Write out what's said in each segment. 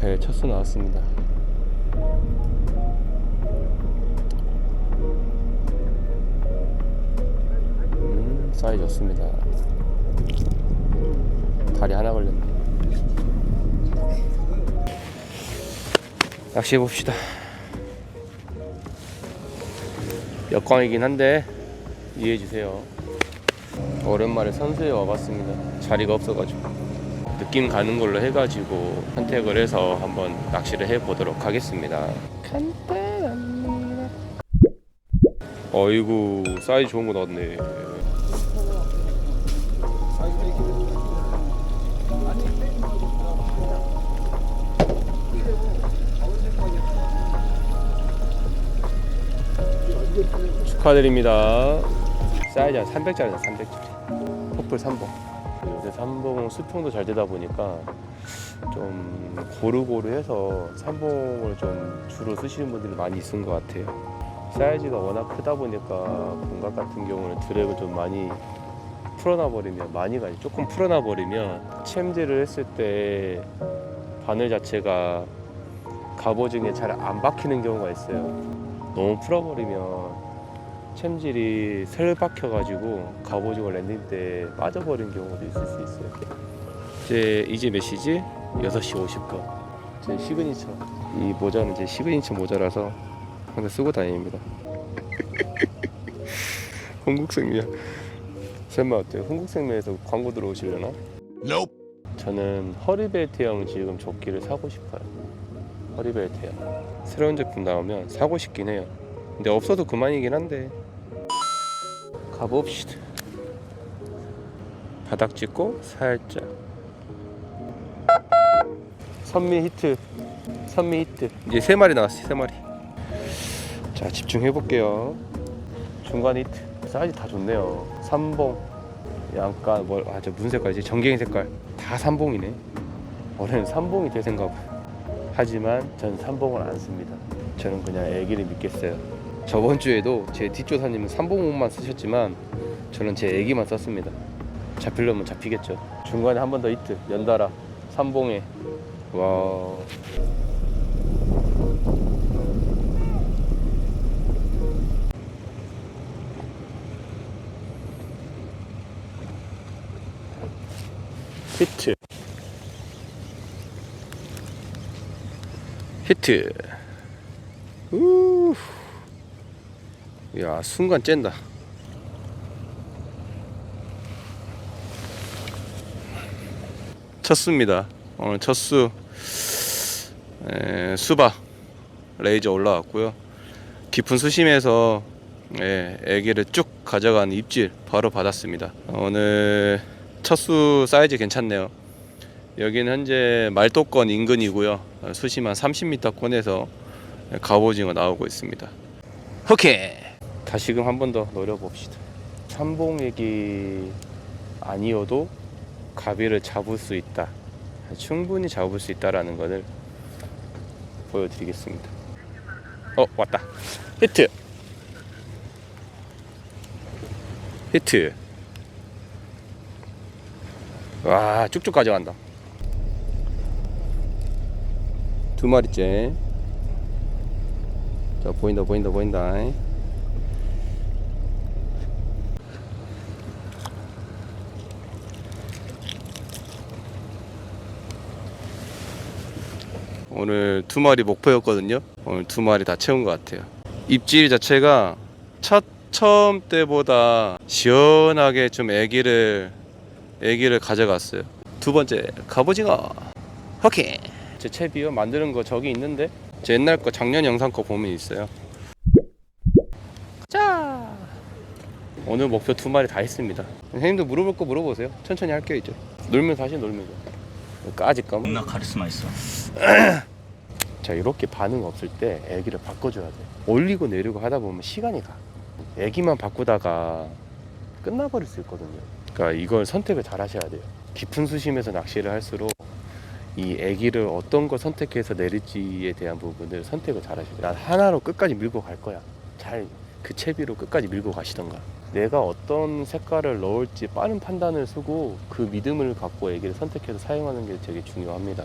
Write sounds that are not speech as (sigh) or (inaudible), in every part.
배 첫수 나왔습니다. 사이 좋습니다. 다리 하나 걸렸네. 낚시해 봅시다. 역광이긴 한데 이해해 주세요. 오랜만에 선수에 와봤습니다. 자리가 없어가지고. 느낌 가는 걸로 해가지고 선택을 해서 한번 낚시를 해보도록 하겠습니다. 간단합니다. 어이구 사이즈 좋은 거 나왔네. 축하드립니다. 사이즈 한 300짜리다 300짜리. 퍼플 3번. 요새 삼봉 수평도 잘 되다 보니까 좀 고루고루 해서 삼봉을 좀 주로 쓰시는 분들이 많이 있은 것 같아요. 사이즈가 워낙 크다 보니까 공각 같은 경우는 드랙을 좀 많이 풀어놔 버리면 많이가 아니라 조금 풀어놔 버리면 챔질을 했을 때 바늘 자체가 갑오징에 잘 안 박히는 경우가 있어요. 너무 풀어버리면 챔질이 셀 박혀가지고 갑오징어 랜딩 때 빠져버린 경우도 있을 수 있어요. 이제 이제 몇 시지? 6시 50분. 제 시그니처. 이 모자는 제 시그니처 모자라서 항상 쓰고 다닙니다. (laughs) 흥국생명. 설마 어때요? 흥국생명에서 광고 들어오시려나? 저는 허리벨트형 지금 조끼를 사고 싶어요. 허리벨트형. 새로운 제품 나오면 사고 싶긴 해요. 근데 없어도 그만이긴 한데 가봅시다. 바닥 찍고 살짝. 선미 히트. 선미 히트. 이제 세 마리 나왔어요. 세 마리. 자 집중해 볼게요. 중간 히트. 사이즈 다 좋네요. 삼봉. 약간 뭘 아저 무슨 색깔이지? 전갱이 색깔. 다 삼봉이네. 올해는 삼봉이 될 생각. 하지만 전 삼봉을 안 씁니다. 저는 그냥 애기를 믿겠어요. 저번 주에도 제 뒷조사님은 삼봉옷만 쓰셨지만 저는 제 애기만 썼습니다. 잡히려면 잡히겠죠. 중간에 한 번 더 히트 연달아 삼봉에 와. 히트 히트 우. 야 순간 쨘다. 첫수입니다. 오늘 첫수. 에, 수바. 레이저 올라왔고요. 깊은 수심에서 예, 애기를 쭉 가져간 입질 바로 받았습니다. 오늘 첫수 사이즈 괜찮네요. 여기는 현재 말도권 인근이고요. 수심 한 30m권에서 갑오징어 나오고 있습니다. 오케이 다시금 한 번 더 노려봅시다. 삼봉액이 아니어도 가비를 잡을 수 있다. 충분히 잡을 수 있다라는 것을 보여드리겠습니다. 어 왔다. 히트. 히트. 와 쭉쭉 가져간다. 두 마리째. 자 보인다 보인다 보인다 오늘 두 마리 목표였거든요. 오늘 두 마리 다 채운 것 같아요. 입질 자체가 첫 처음 때보다 시원하게 좀 애기를 애기를 가져갔어요. 두 번째 갑오징어. 오케이. 제 채비요? 만드는 거 저기 있는데? 제 옛날 거 작년 영상 거 보면 있어요. 자! 오늘 목표 두 마리 다 했습니다. 선생님도 물어볼 거 물어보세요. 천천히 할게요 이제. 놀면서 하시 놀면서 까짓 거면 겁나 카리스마 있어. (clears throat) 자 이렇게 반응 없을 때 애기를 바꿔줘야 돼 올리고 내리고 하다 보면 시간이 가 애기만 바꾸다가 끝나버릴 수 있거든요. 그러니까 이걸 선택을 잘 하셔야 돼요. 깊은 수심에서 낚시를 할수록 이 애기를 어떤 걸 선택해서 내릴지에 대한 부분을 선택을 잘 하셔야 돼요. 난 하나로 끝까지 밀고 갈 거야. 잘 그 채비로 끝까지 밀고 가시던가. 내가 어떤 색깔을 넣을지 빠른 판단을 쓰고 그 믿음을 갖고 애기를 선택해서 사용하는 게 되게 중요합니다.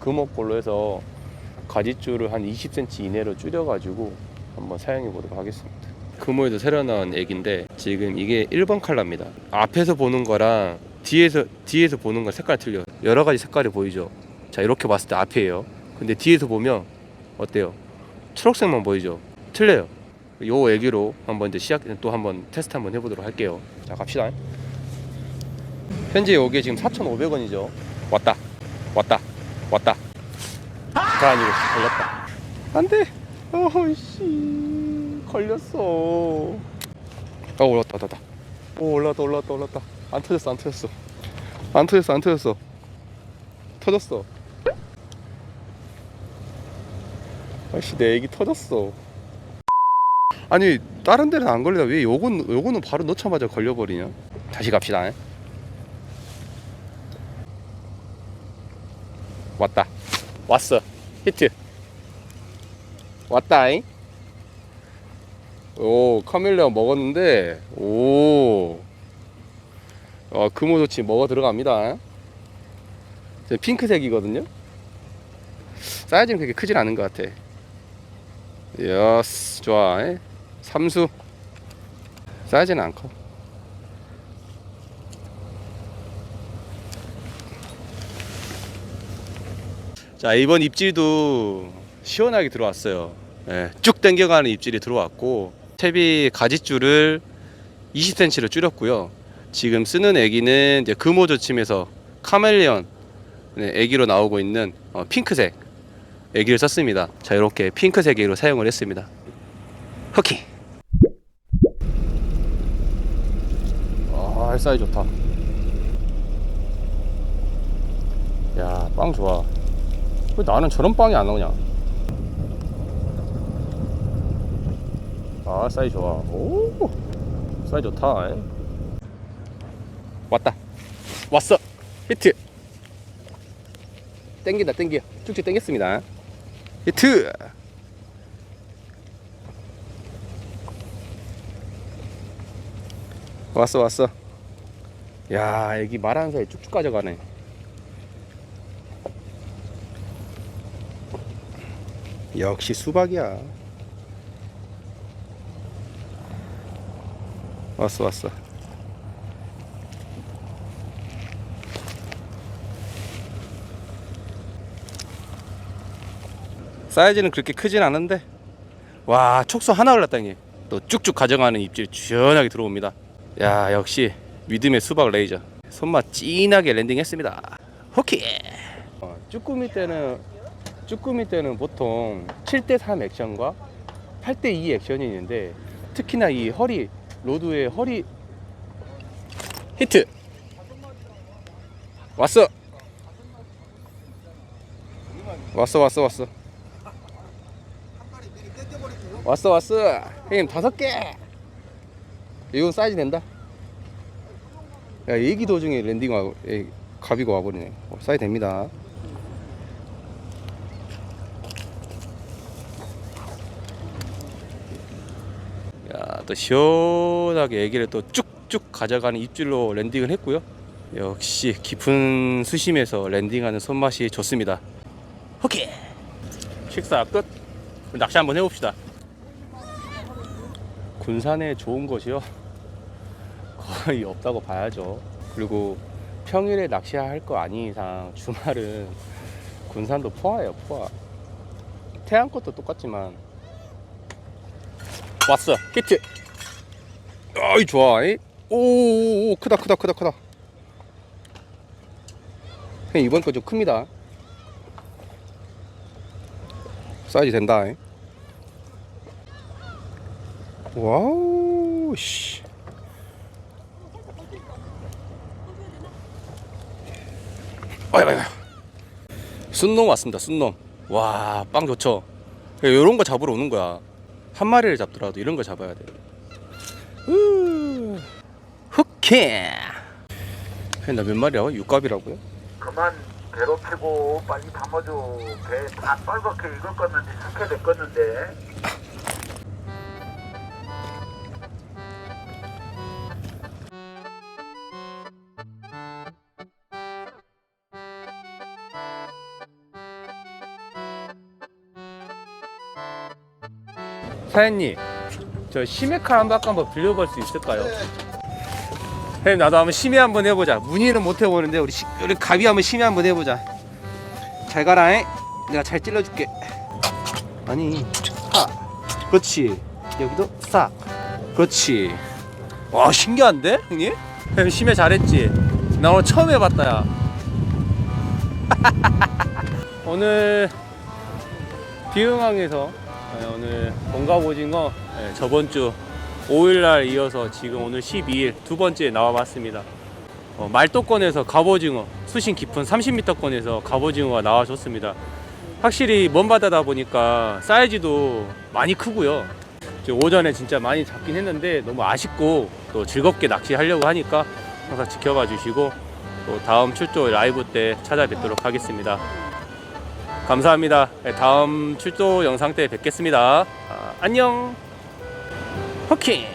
금옥골로 해서 가지줄을 한 20cm 이내로 줄여가지고 한번 사용해 보도록 하겠습니다. 금호에도 새로 나온 액인데 지금 이게 1번 컬러입니다. 앞에서 보는 거랑 뒤에서 뒤에서 보는 거 색깔 틀려. 요 여러 가지 색깔이 보이죠. 자 이렇게 봤을 때 앞이에요. 근데 뒤에서 보면 어때요? 초록색만 보이죠. 틀려요. 요 애기로 한번 이제 시작 또 한번 테스트 한번 해보도록 할게요. 자 갑시다. 현재 요게 지금 4,500원이죠. 왔다, 왔다, 왔다. 가 아니고 걸렸다. 안돼. 어이씨 걸렸어. 어 올랐다 올랐다. 오 올랐다 올랐다 올랐다. 안 터졌어 안 터졌어. 안 터졌어 안 터졌어. 터졌어. 아씨 내 애기 터졌어. 아니 다른 데는 안 걸리다 왜 요건 요거는 바로 넣자마자 걸려버리냐? 다시 갑시다. 왔다. 왔어. 히트. 왔다잉. 오, 카멜레온 먹었는데, 오. 어, 금호조치 먹어 들어갑니다. 저 핑크색이거든요. 사이즈는 그렇게 크진 않은 것 같아. 여스, 좋아. 에? 삼수. 안 커. 자, 이번 입질도 시원하게 들어왔어요. 예, 쭉 당겨가는 입질이 들어왔고 채비 가지줄을 20cm로 줄였고요. 지금 쓰는 애기는 이제 금호조침에서 카멜리언 네, 애기로 나오고 있는 어, 핑크색 애기를 썼습니다. 자 이렇게 핑크색 애기로 사용을 했습니다. 허키. 아, 사이 좋다. 야, 빵 좋아. 왜 나는 저런 빵이 안 나오냐? 아 사이 좋아. 오 사이 좋다. 에. 왔다. 왔어. 히트. 땡긴다 땡겨. 쭉쭉 땡겼습니다. 히트. 왔어 왔어. 야 여기 말하는 사이 쭉쭉 가져가네. 역시 수박이야. 왔어 왔어. 사이즈는 그렇게 크진 않은데 와 촉수 하나 올랐다니 또 쭉쭉 가져가는 입질 시원하게 들어옵니다 야 역시 믿음의 수박 레이저. 손맛 진하게 랜딩했습니다. 호키! 어, 쭈꾸미 때는 쭈꾸미 때는 보통 7대3 액션과 8대2 액션이 있는데 특히나 이 허리 로드의 허리. 히트! 왔어! 왔어 왔어 왔어. 왔어 왔어. 형님 다섯 개! 이건 사이즈 된다 야 얘기 도중에 랜딩 와 에, 가비가 와버리네 어, 사이즈 됩니다 야, 또 시원하게 애기를 또 쭉쭉 가져가는 입질로 랜딩을 했고요. 역시 깊은 수심에서 랜딩하는 손맛이 좋습니다. 오케이. 식사 끝. 낚시 한번 해봅시다. 군산에 좋은 것이요. 거의 없다고 봐야죠. 그리고 평일에 낚시할 거 아닌 이상 주말은 군산도 포화예요, 포화. 태안 것도 똑같지만 왔어 히트 아이 좋아 이. 오, 오 크다 크다 크다 크다 형 이번 거 좀 큽니다 사이즈 된다 이. 와우 씨 아이고 아이고 순놈 왔습니다 순놈 와 빵 좋죠 이런 거 잡으러 오는 거야 한 마리를 잡더라도 이런 거 잡아야 돼. 우, 흑해. 나몇 마리야? 육갑이라고요? 그만 괴롭히고 빨리 담아줘. 배 다 빨갛게 익었겠는데 숙회 됐겠는데. 사장님, 저 심해칼 한 바퀴 한번 빌려볼 수 있을까요? 사장님 나도 한번 심해 한번 해보자. 문의는 못 해보는데 우리 시, 우리 가비 한번 심해 한번 해보자. 잘 가라 잉. 내가 잘 찔러줄게. 아니, 하. 그렇지. 여기도 싹. 그렇지. 와 신기한데 형님? 형 심해 잘했지. 나 오늘 처음 해봤다 야. (laughs) 오늘 비흥항에서 네, 오늘 본가오징어 네, 저번 주 5일날 이어서 지금 오늘 12일 두 번째 나와봤습니다. 어, 말도권에서 갑오징어 수심 깊은 30m권에서 갑오징어가 나와줬습니다. 확실히 먼 바다다 보니까 사이즈도 많이 크고요. 오전에 진짜 많이 잡긴 했는데 너무 아쉽고 또 즐겁게 낚시하려고 하니까 항상 지켜봐 주시고 또 다음 출조 라이브 때 찾아뵙도록 하겠습니다. 감사합니다. 네, 다음 출조 영상 때 뵙겠습니다. 아, 안녕. 호킹.